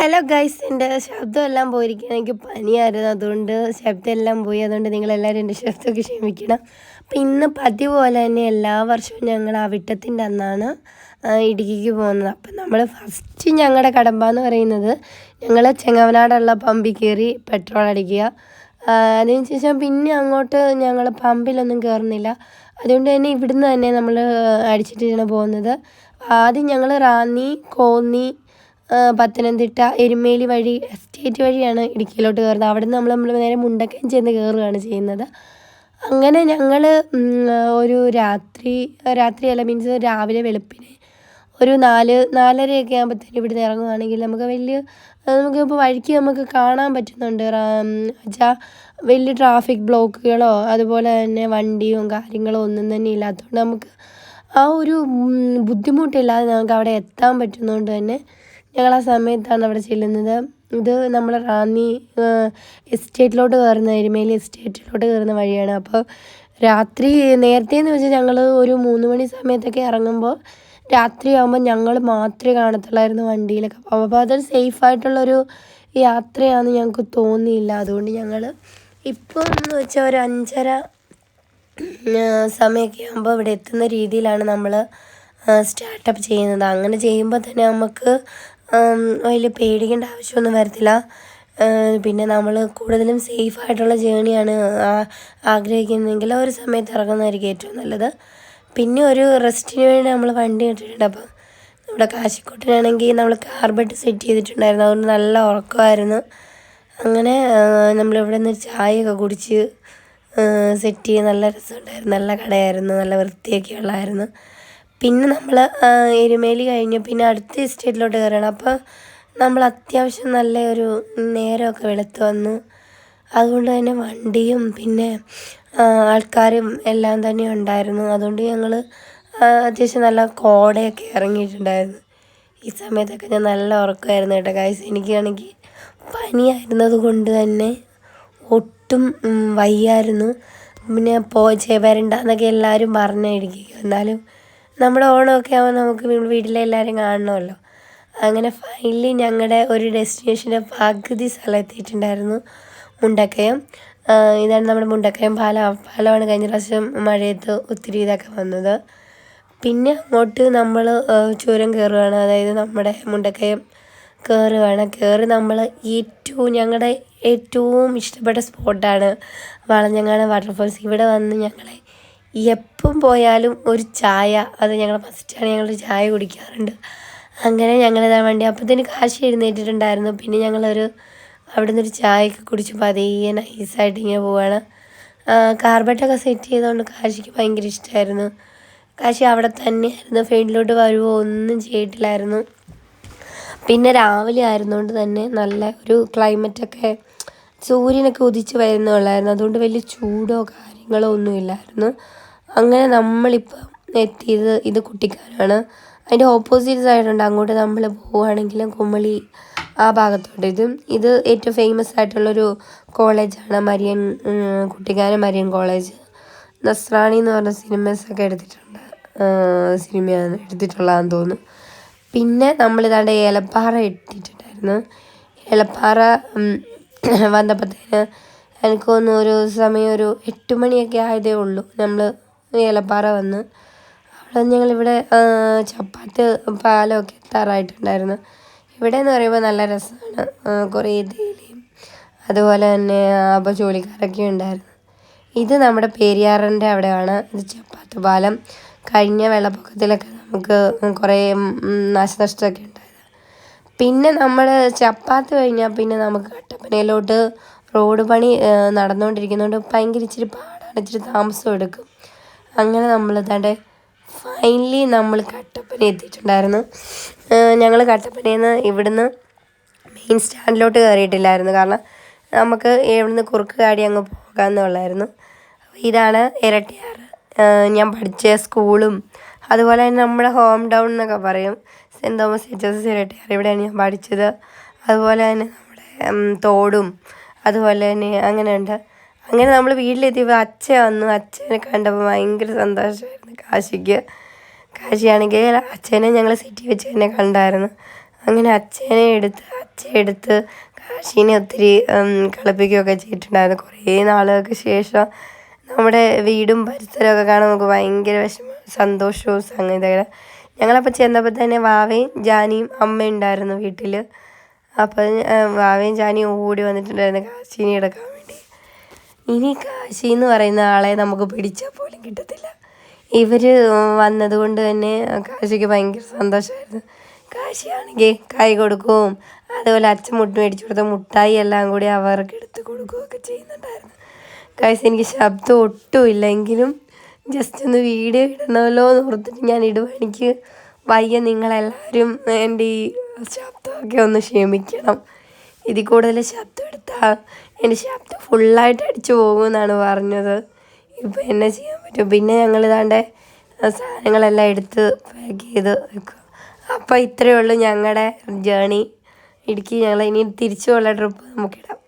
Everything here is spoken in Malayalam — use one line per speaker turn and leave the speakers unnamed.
ഹലോ ഗൈസ് എന്റെ ശബ്ദം എല്ലാം പോയിരിക്കണം എനിക്ക് പനിയായിരുന്നു. അതുകൊണ്ട് ശബ്ദം എല്ലാം പോയി. അതുകൊണ്ട് നിങ്ങളെല്ലാവരും എന്റെ ശബ്ദമൊക്കെ ക്ഷമിക്കണം. അപ്പം ഇന്ന് പതിവ് പോലെ തന്നെ എല്ലാ വർഷവും ഞങ്ങൾ അവിട്ടത്തിന്റെ അന്നാണ് ഇടുക്കിക്ക് പോകുന്നത്. അപ്പം നമ്മൾ ഫസ്റ്റ് ഞങ്ങളുടെ കടമ്പ എന്ന് പറയുന്നത് ഞങ്ങൾ ചെങ്ങവനാടുള്ള പമ്പിൽ കയറി പെട്രോൾ അടിക്കുക. അതിനുശേഷം അതിന് ശേഷം പിന്നെ അങ്ങോട്ട് ഞങ്ങൾ പമ്പിലൊന്നും കയറുന്നില്ല അതുകൊണ്ട് തന്നെ ഇവിടുന്ന് തന്നെ നമ്മൾ അടിച്ചിട്ടാണ് പോകുന്നത്. ആദ്യം ഞങ്ങൾ റാന്നി കോന്നി പത്തനംതിട്ട എരുമേലി വഴി എസ്റ്റേറ്റ് വഴിയാണ് ഇടുക്കിയിലോട്ട് കയറുന്നത്. അവിടെ നിന്ന് നമ്മൾ നമ്മൾ നേരെ മുണ്ടക്കയം ചെന്ന് കയറുകയാണ് ചെയ്യുന്നത്. അങ്ങനെ ഞങ്ങൾ ഒരു രാത്രി രാത്രിയല്ല മീൻസ് രാവിലെ വെളുപ്പിന് ഒരു നാല് നാലരയൊക്കെ ആകുമ്പോഴത്തേനും ഇവിടുന്ന് ഇറങ്ങുവാണെങ്കിൽ നമുക്ക് വലിയ നമുക്ക് ഇപ്പോൾ വഴിക്ക് നമുക്ക് കാണാൻ പറ്റുന്നുണ്ട്. വെച്ചാൽ വലിയ ട്രാഫിക് ബ്ലോക്കുകളോ അതുപോലെ തന്നെ വണ്ടിയും കാര്യങ്ങളോ ഒന്നും തന്നെ ഇല്ലാത്തതുകൊണ്ട് നമുക്ക് ആ ഒരു ബുദ്ധിമുട്ടില്ലാതെ നമുക്ക് അവിടെ എത്താൻ പറ്റുന്നതുകൊണ്ട് തന്നെ ഞങ്ങൾ ആ സമയത്താണ് അവിടെ ചെല്ലുന്നത്. ഇത് നമ്മൾ റാന്നി എസ്റ്റേറ്റിലോട്ട് കയറുന്ന എരുമേലി എസ്റ്റേറ്റിലോട്ട് കയറുന്ന വഴിയാണ്. അപ്പോൾ രാത്രി നേരത്തെ എന്ന് വെച്ചാൽ ഞങ്ങൾ ഒരു മൂന്ന് മണി സമയത്തൊക്കെ ഇറങ്ങുമ്പോൾ രാത്രി ആകുമ്പോൾ ഞങ്ങൾ മാത്രമേ കാണത്തുള്ളായിരുന്നു വണ്ടിയിലൊക്കെ. അപ്പോൾ അതൊരു സേഫായിട്ടുള്ളൊരു യാത്രയാണെന്ന് ഞങ്ങൾക്ക് തോന്നിയില്ല. അതുകൊണ്ട് ഞങ്ങൾ ഇപ്പോൾ എന്ന് വെച്ചാൽ ഒരു അഞ്ചര സമയമൊക്കെ ആകുമ്പോൾ ഇവിടെ എത്തുന്ന രീതിയിലാണ് നമ്മൾ സ്റ്റാർട്ടപ്പ് ചെയ്യുന്നത്. അങ്ങനെ ചെയ്യുമ്പോൾ തന്നെ നമുക്ക് വലിയ പേടിക്കേണ്ട ആവശ്യമൊന്നും വരത്തില്ല. പിന്നെ നമ്മൾ കൂടുതലും സേഫ് ആയിട്ടുള്ള ജേണിയാണ് ആഗ്രഹിക്കുന്നതെങ്കിൽ ഒരു സമയത്ത് ഇറങ്ങുന്നതായിരിക്കും ഏറ്റവും നല്ലത്. പിന്നെ ഒരു റെസ്റ്റിന് വേണ്ടി നമ്മൾ വണ്ടി ഇട്ടിട്ടുണ്ട് അപ്പം നമ്മുടെ കാശിക്കോട്ടിനാണെങ്കിൽ നമ്മൾ കാർബറ്റ് സെറ്റ് ചെയ്തിട്ടുണ്ടായിരുന്നു. അതുകൊണ്ട് നല്ല ഉറക്കമായിരുന്നു. അങ്ങനെ നമ്മളിവിടെ നിന്ന് ചായയൊക്കെ കുടിച്ച് സെറ്റ് ചെയ്ത് നല്ല രസമുണ്ടായിരുന്നു. നല്ല കടയായിരുന്നു. നല്ല വൃത്തിയൊക്കെ ഉള്ളായിരുന്നു പിന്നെ നമ്മൾ എരുമേലി കഴിഞ്ഞ് പിന്നെ അടുത്ത എസ്റ്റേറ്റിലോട്ട് കയറണം. അപ്പോൾ നമ്മൾ അത്യാവശ്യം നല്ല ഒരു നേരമൊക്കെ വെളുത്ത് വന്നു. അതുകൊണ്ട് തന്നെ വണ്ടിയും പിന്നെ ആൾക്കാരും എല്ലാം തന്നെ ഉണ്ടായിരുന്നു. അതുകൊണ്ട് ഞങ്ങൾ അത്യാവശ്യം നല്ല കോടയൊക്കെ ഇറങ്ങിയിട്ടുണ്ടായിരുന്നു. ഈ സമയത്തൊക്കെ ഞാൻ നല്ല ഉറക്കമായിരുന്നു കേട്ടോ. കാഴ്ച എനിക്കാണെങ്കിൽ പനിയായിരുന്നത് കൊണ്ട് തന്നെ ഒട്ടും വയ്യായിരുന്നു. പിന്നെ പോ വരണ്ടെന്നൊക്കെ എല്ലാവരും പറഞ്ഞിരിക്കും എന്നാലും നമ്മുടെ ഓണമൊക്കെ ആകുമ്പോൾ നമുക്ക് വീട്ടിലെ എല്ലാവരും കാണണമല്ലോ. അങ്ങനെ ഫൈനലി ഞങ്ങളുടെ ഒരു ഡെസ്റ്റിനേഷന്റെ പകുതി സ്ഥലത്തിട്ടുണ്ടായിരുന്നു മുണ്ടക്കയം. ഇതാണ് നമ്മുടെ മുണ്ടക്കയം പാലം പാലമാണ് കഴിഞ്ഞ പ്രാവശ്യം മഴയത്ത് ഒത്തിരി ഇതൊക്കെ വന്നത്. പിന്നെ അങ്ങോട്ട് നമ്മൾ ചുരം കയറുകയാണ് അതായത് നമ്മുടെ മുണ്ടക്കയം കയറുകയാണ് കയറി നമ്മൾ ഏറ്റവും ഞങ്ങളുടെ ഏറ്റവും ഇഷ്ടപ്പെട്ട സ്പോട്ടാണ് വളഞ്ഞങ്ങാട് വാട്ടർഫോൾസ് ഇവിടെ വന്ന് ഞങ്ങളെ എപ്പം പോയാലും ഒരു ചായ. അത് ഞങ്ങൾ ഫസ്റ്റാണ് ഞങ്ങൾ ചായ കുടിക്കാറുണ്ട്. അങ്ങനെ ഞങ്ങൾ ഇതാ വണ്ടി. അപ്പോഴത്തേന് കാശി എഴുന്നേറ്റിട്ടുണ്ടായിരുന്നു. പിന്നെ ഞങ്ങളൊരു അവിടെ നിന്നൊരു ചായയൊക്കെ കുടിച്ച് പതിയെ നൈസായിട്ട് ഇങ്ങനെ പോവാണ്. കാർബറ്റൊക്കെ സെറ്റ് ചെയ്തുകൊണ്ട് കാശിക്ക് ഭയങ്കര ഇഷ്ടമായിരുന്നു കാശി അവിടെ തന്നെയായിരുന്നു. ഫീൽഡിലോട്ട് വരുമോ ഒന്നും ചെയ്തിട്ടില്ലായിരുന്നു. പിന്നെ രാവിലെ ആയിരുന്നുകൊണ്ട് തന്നെ നല്ല ഒരു ക്ലൈമറ്റൊക്കെ സൂര്യനൊക്കെ ഉദിച്ച് വരുന്നുള്ളായിരുന്നു അതുകൊണ്ട് വലിയ ചൂടോ കാര്യങ്ങളോ ഒന്നുമില്ലായിരുന്നു അങ്ങനെ നമ്മളിപ്പം എത്തിയത് ഇത് കുട്ടിക്കാനാണ് അതിന്റെ ഓപ്പോസിറ്റ് സൈഡുണ്ട് അങ്ങോട്ട് നമ്മൾ പോവുകയാണെങ്കിലും കുമളി ആ ഭാഗത്തോട്ട്. ഇത് ഇത് ഏറ്റവും ഫേമസ് ആയിട്ടുള്ളൊരു കോളേജാണ് Marian Kuttikkanam Marian college. Nasrani എന്ന് പറഞ്ഞ സിനിമസൊക്കെ എടുത്തിട്ടുണ്ട്. സിനിമയാണ് എടുത്തിട്ടുള്ളതാണെന്ന് തോന്നുന്നു. പിന്നെ നമ്മൾ ഇതാണ്ട് ഏലപ്പാറ എത്തിയിട്ടുണ്ടായിരുന്നു ഏലപ്പാറ വന്നപ്പോഴത്തേന് എനിക്ക് തോന്നുന്നു ഒരു സമയം ഒരു എട്ട് മണിയൊക്കെ ആയതേ ഉള്ളൂ. നമ്മൾ ഏലപ്പാറ വന്ന്. അവിടെ ഞങ്ങളിവിടെ ചപ്പാത്തി പാലമൊക്കെ എത്താറായിട്ടുണ്ടായിരുന്നു ഇവിടെ എന്ന് പറയുമ്പോൾ നല്ല രസമാണ് കുറേ തേയിലയും അതുപോലെ തന്നെ അപ്പോൾ ജോലിക്കാരൊക്കെ ഉണ്ടായിരുന്നു. ഇത് നമ്മുടെ പെരിയാറിന്റെ അവിടെയാണ്. ഇത് ചപ്പാത്ത് പാലം. കഴിഞ്ഞ വെള്ളപ്പൊക്കത്തിലൊക്കെ നമുക്ക് കുറേ നാശനഷ്ടമൊക്കെ ഉണ്ടായത്. പിന്നെ നമ്മൾ ചപ്പാത്ത് കഴിഞ്ഞാൽ പിന്നെ നമുക്ക് കട്ടപ്പനയിലോട്ട് റോഡ് പണി നടന്നുകൊണ്ടിരിക്കുന്നതുകൊണ്ട് ഭയങ്കര ഇച്ചിരി പാടാണ് ഇച്ചിരി താമസം എടുക്കും. അങ്ങനെ നമ്മൾ ഇതാണ്ട് ഫൈനലി നമ്മൾ കട്ടപ്പന എത്തിയിട്ടുണ്ടായിരുന്നു. ഞങ്ങൾ കട്ടപ്പനയിൽ നിന്ന് ഇവിടുന്ന് മെയിൻ സ്റ്റാൻഡിലോട്ട് കയറിയിട്ടില്ലായിരുന്നു കാരണം നമുക്ക് ഇവിടുന്ന് കുറുക്ക് കാടി അങ്ങ് പോകാമെന്നുള്ളായിരുന്നു അപ്പോൾ ഇതാണ് ഇരട്ടിയാർ ഞാൻ പഠിച്ച സ്കൂളും അതുപോലെ തന്നെ നമ്മുടെ ഹോം ടൗൺ എന്നൊക്കെ പറയും. Saint Thomas H S Erattayar ഇവിടെയാണ് ഞാൻ പഠിച്ചത്. അതുപോലെ തന്നെ നമ്മുടെ തോടും അതുപോലെ തന്നെ അങ്ങനെയുണ്ട്. അങ്ങനെ നമ്മൾ വീട്ടിലെത്തിയപ്പോൾ അച്ഛൻ വന്നു. അച്ഛനെ കണ്ടപ്പോൾ ഭയങ്കര സന്തോഷമായിരുന്നു കാശിക്ക് കാശിയാണെങ്കിൽ അച്ഛനെ ഞങ്ങൾ സിറ്റി വെച്ച് തന്നെ കണ്ടായിരുന്നു. അങ്ങനെ അച്ഛനെ എടുത്ത് അച്ഛൻ എടുത്ത് കാശീനെ ഒത്തിരി കളിപ്പിക്കുകയൊക്കെ ചെയ്തിട്ടുണ്ടായിരുന്നു. കുറേ നാളുകൾക്ക് ശേഷം നമ്മുടെ വീടും പരിസരമൊക്കെ കാണാൻ നമുക്ക് ഭയങ്കര വിഷമം സന്തോഷവും സംഗീതകര ഞങ്ങളപ്പോൾ ചെന്നപ്പോൾ തന്നെ വാവയും ജാനിയും അമ്മയും ഉണ്ടായിരുന്നു വീട്ടിൽ അപ്പോൾ വാവയും ചാനിയും ഓടി വന്നിട്ടുണ്ടായിരുന്നു കാശീനെ എടുക്കാൻ വേണ്ടി. ഇനി കാശി എന്ന് പറയുന്ന ആളെ നമുക്ക് പിടിച്ചാൽ പോലും കിട്ടത്തില്ല. ഇവർ വന്നതുകൊണ്ട് തന്നെ കാശിക്ക് ഭയങ്കര സന്തോഷമായിരുന്നു കാശിയാണെങ്കിൽ കൈ കൊടുക്കും. അതുപോലെ അച്ഛൻ മുട്ട് മേടിച്ചു കൊടുത്ത മുട്ടായി എല്ലാം കൂടി അവർക്ക് എടുത്ത് കൊടുക്കുകയൊക്കെ ചെയ്യുന്നുണ്ടായിരുന്നു. കാശി എനിക്ക് ശബ്ദം ഒട്ടും ഇല്ലെങ്കിലും ജസ്റ്റ് ഒന്ന് വീഡിയോ ഇടണമല്ലോ എന്ന് ഓർത്തിട്ട് ഞാൻ ഇടുക വയ്യ നിങ്ങളെല്ലാവരും എന്റെ ഈ ശബ്ദമൊക്കെ ഒന്ന് ക്ഷമിക്കണം. ഇതിൽ കൂടുതൽ ശബ്ദം എടുത്താൽ എന്റെ ശബ്ദം ഫുള്ളായിട്ട് അടിച്ചു പോകുമെന്നാണ് പറഞ്ഞത്. ഇപ്പം എന്നെ ചെയ്യാൻ പറ്റും. പിന്നെ ഞങ്ങൾ ഇതാണ്ട് സാധനങ്ങളെല്ലാം എടുത്ത് പാക്ക് ചെയ്ത് വെക്കുക. അപ്പോൾ ഇത്രയേ ഉള്ളൂ ഞങ്ങളുടെ ജേണി ഇടുക്കി ഞങ്ങൾ ഇനി തിരിച്ചുള്ള ട്രിപ്പ് നമുക്കിടാം.